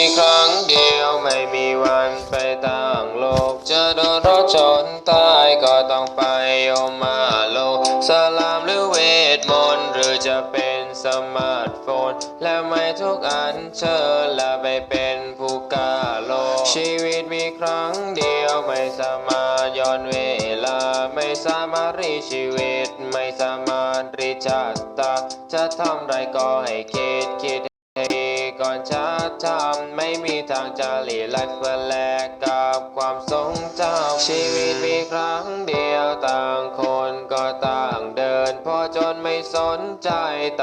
มีครั้งเดียวไม่มีวันไปต่างโลก จะโดนรถชนตายก็ต้องไปโอมาโลกสลามหรือเวทมนต์หรือจะเป็นสมาร์ทโฟน และไม่ทุกอันเชิญและไปเป็นผู้กาโลก ชีวิตมีครั้งเดียวไม่สามารถย้อนเวลา ไม่สามารถรีชีวิต ไม่สามารถรีชาติตาจะทำไรก็ให้คิดคิด ก่อนจะทำไม่มีทางจะหลีไลฟ์เพื่อแลกกับความทรงจำชีวิตมีครั้งเดียวต่างคนก็ต่างเดิน พอจนไม่สนใจ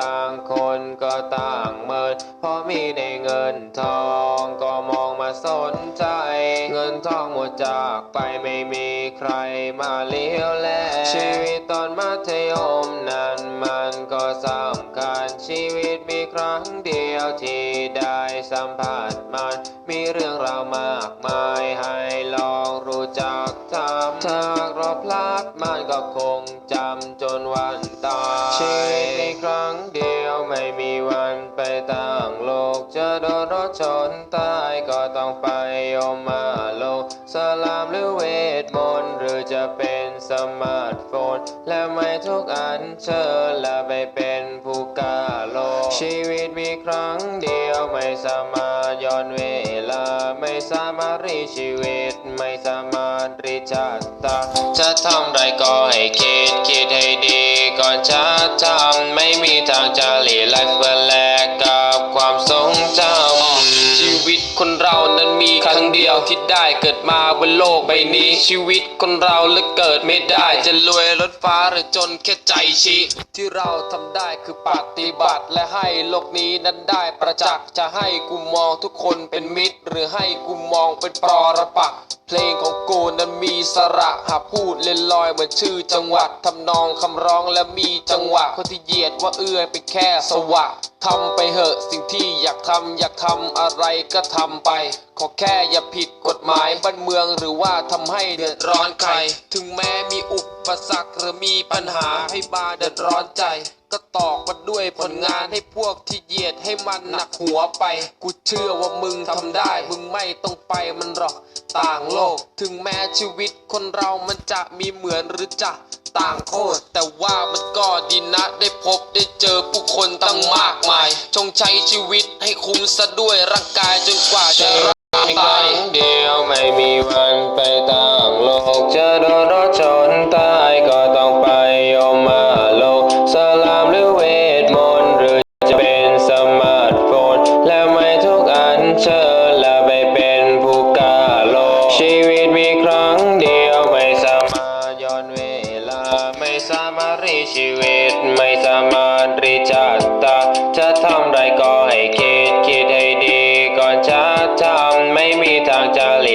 ต่างคนก็ต่างเมินพอมีในเงินทองก็มองมาสนใจ เงินทองหมดจากไปไม่มีใครมาเลี้ยวแลชีวิตตอนมัธยมนั้นมันก็สำคัญชีวิต ครั้งเดียวที่ได้สัมผัสมัน มีเรื่องราวมากมายให้ลองรู้จักทำถ้าเราพลาดมันก็คงจำจนวันตายชีวิตมีครั้งเดียวไม่มีวันไปต่างโลกจะโดนรถชนตายก็ต้องไปโอมา จะเป็นสมาร์ทโฟน และไม่ทุกอันเชิญและไปเป็นผู้กล้าโลก ชีวิตมีครั้งเดียวไม่สามารถย้อนเวลา ไม่สามารถรีชีวิต ไม่สามารถรีชาติตา จะทำไรก็ให้คิดคิดให้ดี ก่อนจะทำไม่มีทางจะหลีไลฟ์ นั้นมีครั้งเดียวที่ได้เกิดมาบนโลกใบนี้ ชีวิตคนเราและเกิดไม่ได้ จะรวยรถฟ้าหรือจนแค่ใจชี้ที่เราทำได้คือปฏิบัติและให้โลกนี้นั้นได้ประจักษ์จะให้กูมองทุกคนเป็นมิตร หรือให้กูมองเป็นปรระปักเพลงของกูนั้นมีสระหากพูดเล่นลอยเหมือนชื่อจังหวัดทำนองคำร้องและมีจังหวะคนที่เหยียดว่าเอื้อยไปแค่สวะ ทำไปเหอะสิ่งที่อยากทำอยากทำอะไรก็ทำไป ขอแค่อย่าผิดกฎหมายบ้านเมืองหรือว่าทำให้เดือดร้อนใคร ถึงแม้มีอุปสรรคหรือมีปัญหาให้บาเดือดร้อนใจ ก็ตอกมาด้วยผลงานให้พวกที่เหยียดให้มันหนักหัวไป กูเชื่อว่ามึงทำได้ มึงไม่ต้องไปมันหรอกต่างโลก ถึงแม้ชีวิตคนเรามันจะมีเหมือนหรือจะ ต่างโคตรแต่ว่ามันก็ดีนะ ได้พบได้เจอผู้คนตั้งมากมายจงใช้ชีวิตให้คุ้มซะด้วยร่างกายจนกว่าจะร่างตายเดียวไม่มีวันไปต่างโลกจะโดนรถชน ชีวิตไม่สามารถริจัตตาจะทำไรก็ให้คิดคิดให้ดีก่อนจะทำไม่มีทางจะหลี